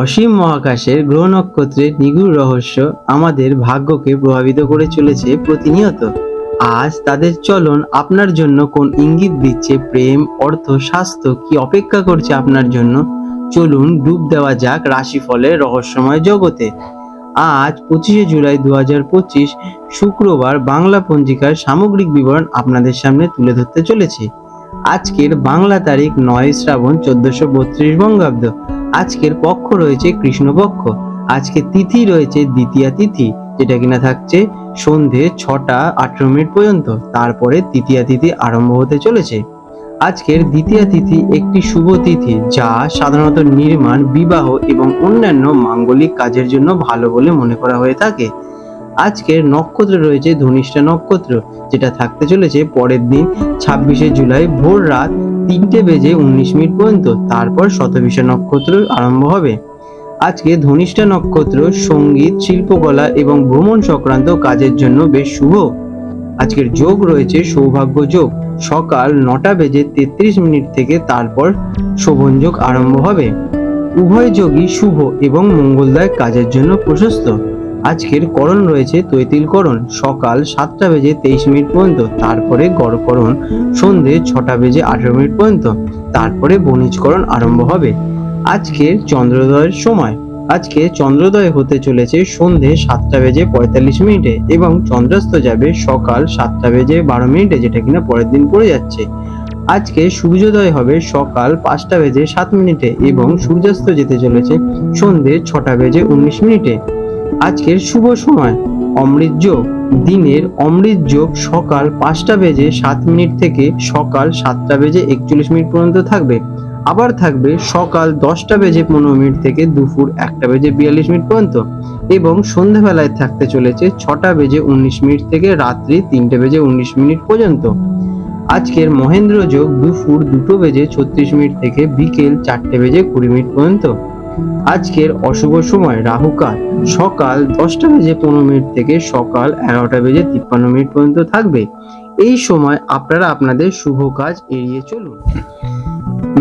অসীম মহাকাশের গ্রহ নক্ষত্রের নিগুড় রহস্য আমাদের ভাগ্যকে প্রভাবিত করে চলেছে প্রতিনিয়ত। আজ তাদের চলন আপনার জন্য কোন ইঙ্গিত দিচ্ছে প্রেম, অর্থ, স্বাস্থ্য কি অপেক্ষা করছে আপনার জন্য? চলুন ডুব দেওয়া যাক রাশিফলের রহস্যময় জগতে। আজ পঁচিশে জুলাই দু হাজার পঁচিশ, শুক্রবার বাংলা পঞ্জিকার সামগ্রিক বিবরণ আপনাদের সামনে তুলে ধরতে চলেছি। আজকের বাংলা তারিখ নয় শ্রাবণ চোদ্দশো বত্রিশ বঙ্গাব্দ। আজকের পক্ষ রয়েছে কৃষ্ণপক্ষ। আজকে তিথি রয়েছে দ্বিতীয়া তিথি, যেটা কিনা থাকছে সন্ধে ছটা আঠেরো মিনিট পর্যন্ত। তারপরে তৃতীয়া তিথি আরম্ভ হতে চলেছে। আজকের দ্বিতীয়া তিথি একটি শুভ তিথি, যা সাধারণত নির্মাণ, বিবাহ এবং অন্যান্য মাঙ্গলিক কাজের জন্য ভালো বলে মনে করা হয়ে থাকে। আজকের নক্ষত্র রয়েছে ধনিষ্ঠা নক্ষত্র, যেটা থাকতে চলেছে পরের দিন, ছাব্বিশে জুলাই ভোর রাত তিনটে বেজে উনিশ মিনিট পর্যন্ত, তারপর শতবিশা নক্ষত্র আরম্ভ হবে। আজকে ধনিষ্ঠা নক্ষত্র, সংগীত, শিল্পকলা এবং ভ্রমণ সংক্রান্ত কাজের জন্য বেশ শুভ। আজকের যোগ রয়েছে সৌভাগ্য যোগ। সকাল নটা বেজে তেত্রিশ মিনিট থেকে তারপর শোভন যোগ আরম্ভ হবে। উভয় যোগই শুভ এবং মঙ্গলদায়ক কাজের জন্য প্রশস্ত। আজকের করণ রয়েছে তৈতিলকরণ সকাল সাতটা বেজে তেইশ মিনিট পর্যন্ত, তারপরে গড়করণ সন্ধে ছটা বেজে আঠেরো মিনিট পর্যন্ত, তারপরে বণিজকরণ আরম্ভ হবে। আজকের চন্দ্রোদয়ের সময়। আজকে চন্দ্রোদয় হতে চলেছে সন্ধে সাতটা বেজে পঁয়তাল্লিশ মিনিটে এবং চন্দ্রাস্ত যাবে সকাল সাতটা বেজে বারো মিনিটে, যেটা কিনা পরের দিন পড়ে যাচ্ছে। আজকে সূর্যোদয় হবে সকাল পাঁচটা বেজে সাত মিনিটে এবং সূর্যাস্ত যেতে চলেছে সন্ধে ছটা বেজে উনিশ মিনিটে। আজকের শুভ সময়। অমৃত যোগ। দিনের অমৃত যোগ সকাল পাঁচটা বেজে সাত মিনিট থেকে সকাল সাতটা বেজে একচল্লিশ মিনিট পর্যন্ত থাকবে। আবার থাকবে সকাল দশটা বেজে পনেরো মিনিট থেকে দুপুর একটা বেজে বিয়াল্লিশ মিনিট পর্যন্ত। এবং সন্ধ্যাবেলায় থাকতে চলেছে ছটা বেজে উনিশ মিনিট থেকে রাত্রি তিনটে বেজে উনিশ মিনিট পর্যন্ত। আজকের মহেন্দ্র যোগ দুপুর দুটো বেজে ছত্রিশ মিনিট থেকে বিকেল চারটে বেজে কুড়ি মিনিট পর্যন্ত। আজকের অশুভ সময় রাহুকাল সকাল দশটা বেজে পনেরো মিনিট থেকে সকাল এগারোটা বেজে তিপ্পান্ন মিনিট পর্যন্ত থাকবে। এই সময় আপনারা আপনাদের শুভ কাজ এড়িয়ে চলুন।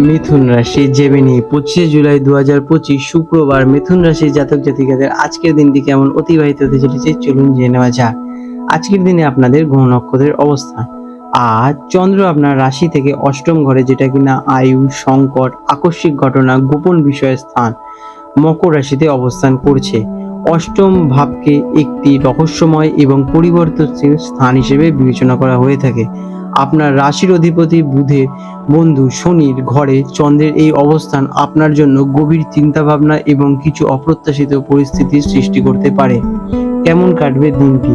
মিথুন রাশি জেমিনি পঁচিশে জুলাই দু হাজার পঁচিশ, শুক্রবার মিথুন রাশির জাতক জাতিকাদের আজকের দিনটি কেমন অতিবাহিত হতে চলেছে চলুন জেনে নেওয়া যাক। আজকের দিনে আপনাদের গ্রহ নক্ষত্রের অবস্থান আজ চন্দ্র আপনার রাশি থেকে অষ্টম ঘরে, যেটা কিনা আয়ু, সংকট, আকস্মিক ঘটনা, গোপন বিষয়ের স্থান। মকর রাশিতে অবস্থান করছে। অষ্টম ভাবকে একটি রহস্যময় এবং পরিবর্তনশীল স্থান হিসেবে বিবেচনা করা হয়ে থাকে। আপনার রাশির অধিপতি বুধের বন্ধু শনির ঘরে চন্দ্রের এই অবস্থান আপনার জন্য গভীর চিন্তা ভাবনা এবং কিছু অপ্রত্যাশিত পরিস্থিতির সৃষ্টি করতে পারে। কেমন কাটবে দিনটি?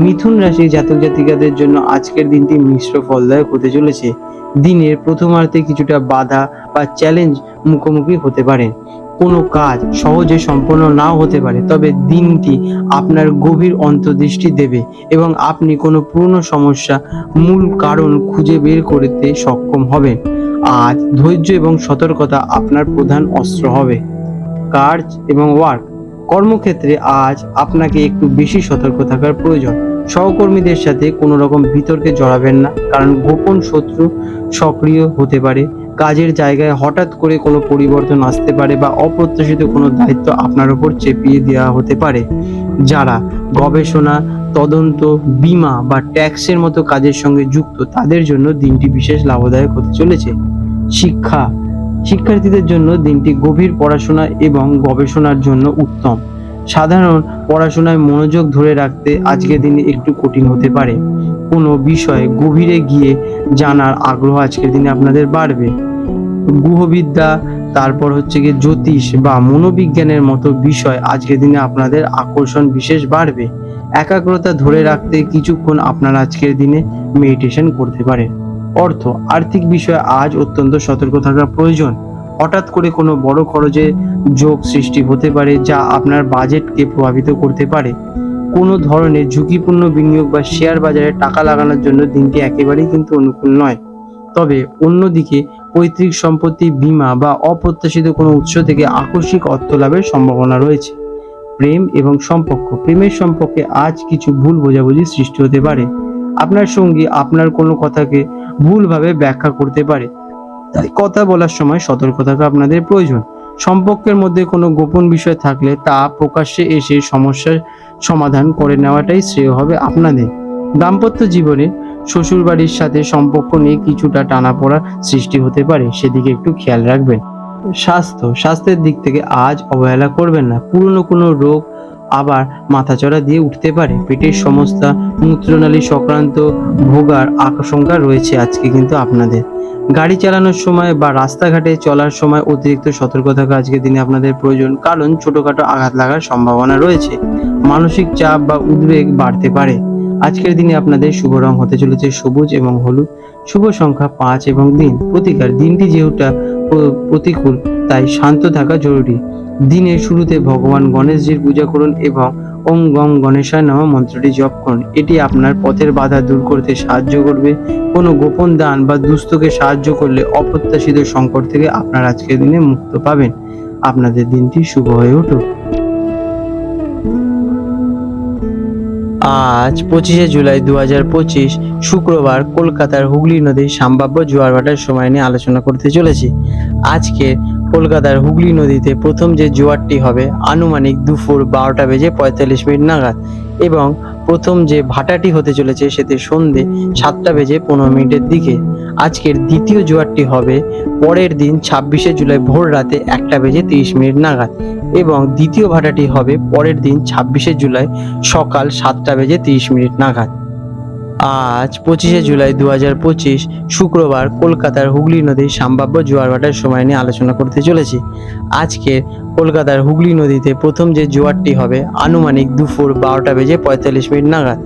মিথুন রাশির জাতক জাতিকাদের জন্য আজকের দিনটি মিশ্র ফলদায়ক হতে চলেছে। দিনের প্রথমার্ধে কিছুটা বাধা বা চ্যালেঞ্জ মুখোমুখি হতে পারেন কোনো কাজ সহজে সম্পন্ন নাও হতে পারে, তবে দিনটি আপনার গভীর অন্তর্দৃষ্টি দেবে এবং আপনি কোনো পুরনো সমস্যা মূল কারণ খুঁজে বের করতে সক্ষম হবেন। আজ ধৈর্য এবং সতর্কতা আপনার প্রধান অস্ত্র হবে। কাজ এবং ওয়ার্ক। কর্মক্ষেত্রে আজ আপনাকে একটু বেশি সতর্ক থাকার প্রয়োজন। সহকর্মীদের সাথে কোনো রকম বিতর্কে জড়াবেন না, কারণ গোপন শত্রু সক্রিয় হতে পারে। কাজের জায়গায় হঠাৎ করে কোনো পরিবর্তন আসতে পারে বা অপ্রত্যাশিত কোনো দায়িত্ব আপনার উপর চেপিয়ে দেওয়া হতে পারে। যারা গবেষণা, তদন্ত, বীমা বা ট্যাক্সের মতো কাজের সঙ্গে যুক্ত, তাদের জন্য দিনটি বিশেষ লাভদায়ক হতে চলেছে। শিক্ষা, শিক্ষার্থীদের জন্য দিনটি গভীর পড়াশোনা এবং গবেষণার জন্য উত্তম। সাধারণ পড়াশোনায় মনোযোগ ধরে রাখতে আজকের দিনে একটু কঠিন হতে পারে। কোনো বিষয়ে গভীরে গিয়ে জানার আগ্রহ আজকের দিনে আপনাদের বাড়বে। গুহবিদ্যা, তারপর হচ্ছে গিয়ে জ্যোতিষ বা মনোবিজ্ঞানের মতো বিষয় আজকের দিনে আপনাদের আকর্ষণ বিশেষ বাড়বে। একাগ্রতা ধরে রাখতে কিছুক্ষণ আপনারা আজকের দিনে মেডিটেশন করতে পারেন। অর্থ, আর্থিক বিষয়ে আজ অত্যন্ত সতর্ক থাকা প্রয়োজন। হঠাৎ করে কোনো বড় খরচে যোগ সৃষ্টি হতে পারে যা আপনার বাজেটকে প্রভাবিত করতে পারে। কোনো ধরনের ঝুঁকিপূর্ণ বিনিয়োগ বা শেয়ার বাজারে টাকা লাগানোর জন্য দিনটি একেবারেই কিন্তু অনুকূল নয়। তবে অন্যদিকে, পৈতৃক সম্পত্তি, বীমা বা অপ্রত্যাশিত কোনো উৎস থেকে আকস্মিক অর্থ লাভের সম্ভাবনা রয়েছে। প্রেম এবং সম্পর্ক। প্রেমের সম্পর্কে আজ কিছু ভুল বোঝাবুঝি সৃষ্টি হতে পারে। আপনার সঙ্গী আপনার কোনো কথাকে ভুলভাবে ব্যাখ্যা করতে পারে। তাই কথা বলার সময় সতর্ক থাকা আপনাদের প্রয়োজন। সম্পর্কের মধ্যে কোনো গোপন বিষয় থাকলে তা প্রকাশ্যে এসে সমস্যার সমাধান করে নেওয়াটাই শ্রেয় হবে আপনাদের। দাম্পত্য জীবনে শ্বশুরবাড়ির সাথে সম্পর্ক নিয়ে কিছুটা টানাপোড়া সৃষ্টি হতে পারে, সেদিকে একটু খেয়াল রাখবেন। স্বাস্থ্য, স্বাস্থ্যের দিক থেকে আজ অবহেলা করবেন না। পুরনো কোনো রোগ আবার মাথাচড়া দিয়ে উঠতে পারে। পেটের সমস্যা মূত্রনালী সংক্রান্ত ভোগার আশঙ্কা রয়েছে আজকে কিন্তু আপনাদের। গাড়ি চালানোর সময় বা রাস্তাঘাটে চলার সময় অতিরিক্ত সতর্ক থাকা আজকের দিনে আপনাদের প্রয়োজন, কারণ ছোটখাটো আঘাত লাগার সম্ভাবনা রয়েছে। মানসিক চাপ বা উদ্বেগ বাড়তে পারে। আজকের দিনে আপনাদের শুভ রং হতে চলেছে সবুজ এবং হলুদ। শুভ সংখ্যা পাঁচ এবং দিন প্রতিকার দিনটি যেহেতু প্রতিকূল তাই শান্ত থাকা জরুরি। দিনের শুরুতে ভগবান গণেশজির পূজা করুন এবং ওম গম গণেশায় নামা মন্ত্রটি জপ করুন। এটি আপনার পথের বাধা দূর করতে সাহায্য করবে। কোনো গোপন দান বা দুস্থকে সাহায্য করলে অপ্রত্যাশিত সংকট থেকে আপনার আজকের দিনে মুক্ত পাবেন। আপনাদের দিনটি শুভ হয়ে উঠুক। আজ পঁচিশে জুলাই দু হাজার পঁচিশ, শুক্রবার কলকাতার হুগলি নদীর সম্ভাব্য জোয়ার ভাটার সময় নিয়ে আলোচনা করতে চলেছি। আজকে কলকাতার হুগলি নদীতে প্রথম যে জোয়ারটি হবে, আনুমানিক দুপুর বারোটা বেজে পঁয়তাল্লিশ মিনিট নাগাদ এবং প্রথম যে ভাটাটি হতে চলেছে সেতে সন্ধে সাতটা বেজে পনেরো মিনিটের দিকে। আজকের দ্বিতীয় জোয়ারটি হবে পরের দিন ছাব্বিশে জুলাই ভোর রাতে একটা বেজে তিরিশ মিনিট নাগাদ এবং দ্বিতীয় ভাটাটি হবে পরের দিন ছাব্বিশে জুলাই সকাল সাতটা বেজে তিরিশ মিনিট নাগাদ। আজ পঁচিশে জুলাই দু হাজার পঁচিশ শুক্রবার কলকাতার হুগলি নদীর সম্ভাব্য জোয়ার ভাটার সময় নিয়ে আলোচনা করতে চলেছি। আজকে কলকাতার হুগলি নদীতে প্রথম যে জোয়ারটি হবে, আনুমানিক দুপুর বারোটা বেজে পঁয়তাল্লিশ মিনিট নাগাদ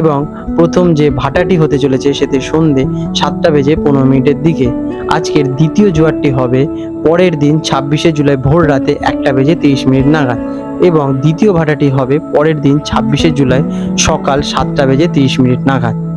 এবং প্রথম যে ভাটাটি হতে চলেছে সেতে সন্ধে সাতটা বেজে পনেরো মিনিটের দিকে। আজকের দ্বিতীয় জোয়ারটি হবে পরের দিন ছাব্বিশে জুলাই ভোর রাতে একটা বেজে তিরিশ মিনিট নাগাদ এবং দ্বিতীয় ভাটাটি হবে পরের দিন ছাব্বিশে জুলাই সকাল সাতটা বেজে তিরিশ মিনিট নাগাদ।